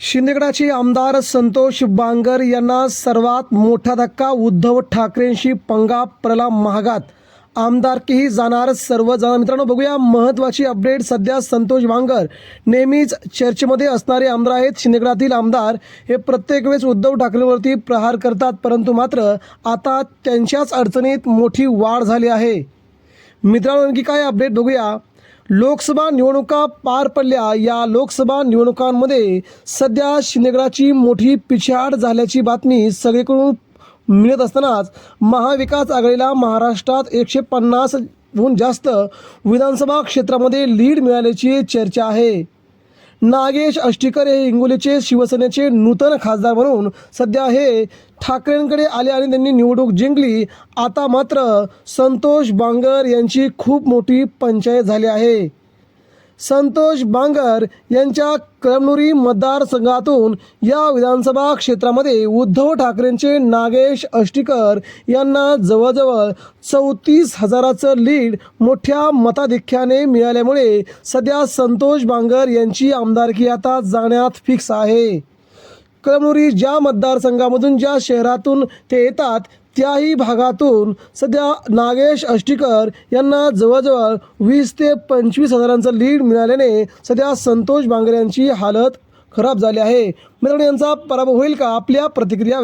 शिंदेगडाचे आमदार संतोष बांगर यांना सर्वात मोठा धक्का उद्धव ठाकरेंशी पंगा प्रला महागात. आमदारकीही जाणार सर्वजण. मित्रांनो बघूया महत्त्वाची अपडेट. सध्या संतोष बांगर नेहमीच चर्चेमध्ये असणारे आमदार आहेत. शिंदेगडातील आमदार हे प्रत्येक वेळेस उद्धव ठाकरेंवरती प्रहार करतात परंतु मात्र आता त्यांच्याच अडचणीत मोठी वाढ झाली आहे. मित्रांनो आणखी काय अपडेट बघूया? लोकसभा निवडणुका पार पडल्या. या लोकसभा निवडणुकांमध्ये सध्या शिंदेगडाची मोठी पिछाड झाल्याची बातमी सगळीकडून मिळत असतानाच महाविकास आघाडीला महाराष्ट्रात एकशे पन्नासहून जास्त विधानसभा क्षेत्रामध्ये लीड मिळाल्याची चर्चा आहे. नागेश अष्टीकर हे हिंगोलीचे शिवसेनेचे नूतन खासदार म्हणून सध्या हे ठाकरेंकडे आले आणि त्यांनी निवडणूक जिंकली. आता मात्र संतोष बांगर यांची खूप मोठी पंचायत झाली आहे. संतोष बांगर यांच्या कळमनुरी मतदारसंघातून या विधानसभा क्षेत्रामध्ये उद्धव ठाकरेंचे नागेश अष्टीकर यांना जवळजवळ चौतीस हजाराचं लीड मोठ्या मताधिक्याने मिळाल्यामुळे सध्या संतोष बांगर यांची आमदारकी आता जाण्यात फिक्स आहे. कळमनुरी ज्या मतदारसंघामधून ज्या शहरातून ते येतात त्याही भागातून सध्या नागेश अष्टीकर यांना जवळजवळ वीस ते पंचवीस हजारांचं लीड मिळाल्याने सध्या संतोष बांगरे यांची हालत खराब झाली आहे. मित्रांनो यांचा पराभव होईल का? आपल्या प्रतिक्रिया